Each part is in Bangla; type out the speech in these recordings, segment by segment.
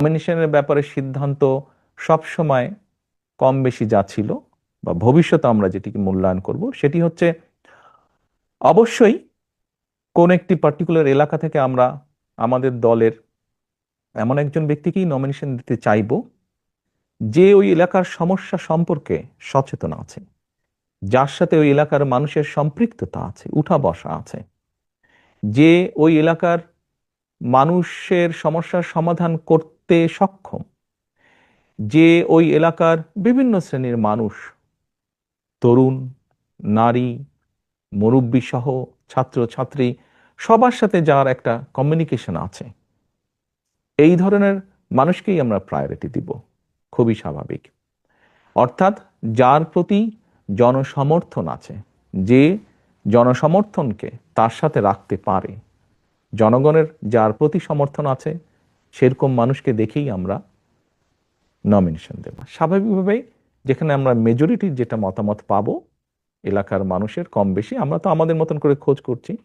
নমিনেশনের ব্যাপারে সিদ্ধান্ত সবসময় কম বেশি যা ছিল বা ভবিষ্যতে আমরা যেটিকে মূল্যায়ন করব, সেটি হচ্ছে অবশ্যই কোন একটি পার্টিকুলার এলাকা থেকে আমরা আমাদের দলের এমন একজন ব্যক্তিকেই নমিনেশন দিতে চাইব যে ওই এলাকার সমস্যা সম্পর্কে সচেতন আছে, যার সাথে ওই এলাকার মানুষের সম্পৃক্ততা আছে, উঠা বসা আছে, যে ওই এলাকার মানুষের সমস্যার সমাধান করতে সক্ষম। যে ওই এলাকার বিভিন্ন শ্রেণির মানুষ, তরুণ, নারী, মুরব্বী সহ ছাত্র ছাত্রী সবার সাথে যার একটা কমিউনিকেশন আছে, এই ধরনের মানুষকেই আমরা প্রায়োরিটি দিব, খুবই স্বাভাবিক। অর্থাৎ যার প্রতি জনসমর্থন আছে, যে জনসমর্থনকে তার সাথে রাখতে পারে জনগণের যার প্রতি সমর্থন আছে, সেরকম মানুষকে দেখেই আমরা নমিনেশন দেব। স্বাভাবিকভাবেই যেখানে আমরা মেজরিটির যেটা মতামত পাবো, এলাকার মানুষের কম বেশি, আমরা তো আমাদের মতন করে খোঁজ করছি।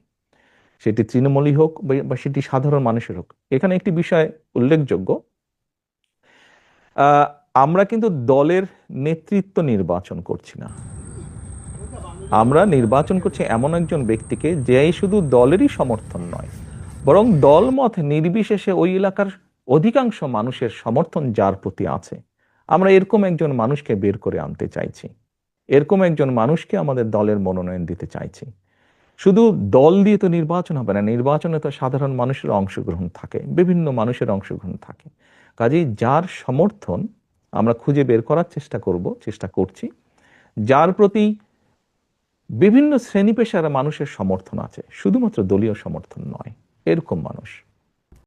সেটি তৃণমূলই হোক বা- সেটি সাধারণ মানুষের হোক। এখানে একটি বিষয় উল্লেখযোগ্য। আমরা কিন্তু দলের নেতৃত্ব নির্বাচন করছি না। আমরা নির্বাচন করছি এমন একজন ব্যক্তিকে যে শুধু দলেরই সমর্থন নয় বরং দলমত নির্বিশেষে ওই এলাকার অধিকাংশ মানুষের সমর্থন যার প্রতি আছে। আমরা এরকম একজন মানুষকে বের করে আনতে চাইছি। এরকম একজন মানুষকে আমাদের দলের মনোনয়ন দিতে চাইছি। শুধু দল দিয়ে তো নির্বাচন হবে না, নির্বাচনে তো সাধারণ মানুষের অংশগ্রহণ থাকে, বিভিন্ন মানুষের অংশগ্রহণ থাকে। কাজেই যার সমর্থন আমরা খুঁজে বের করার চেষ্টা করব, চেষ্টা করছি। যার প্রতি বিভিন্ন শ্রেণি পেশার মানুষের সমর্থন আছে, শুধুমাত্র দলীয় সমর্থন নয়। এরকম মানুষ